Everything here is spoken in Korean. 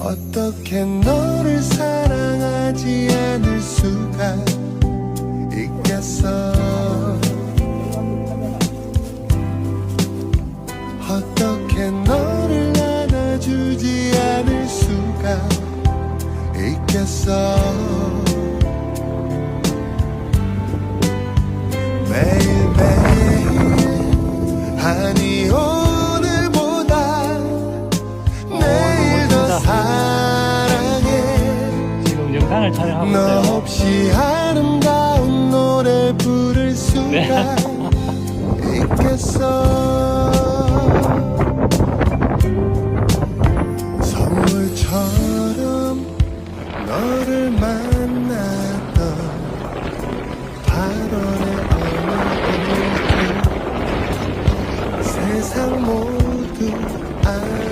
어떻게 너를 사랑하지 않을 수가 있겠어? 어떻게 너를 안아주지 않을 수가 있겠어 영상을 촬영하고 너 있어요. 없이 아름다운 노래 부를 수가 네. 있겠어 선물처럼 너를 만났던 8월의 어느 날 세상 모두 아름다워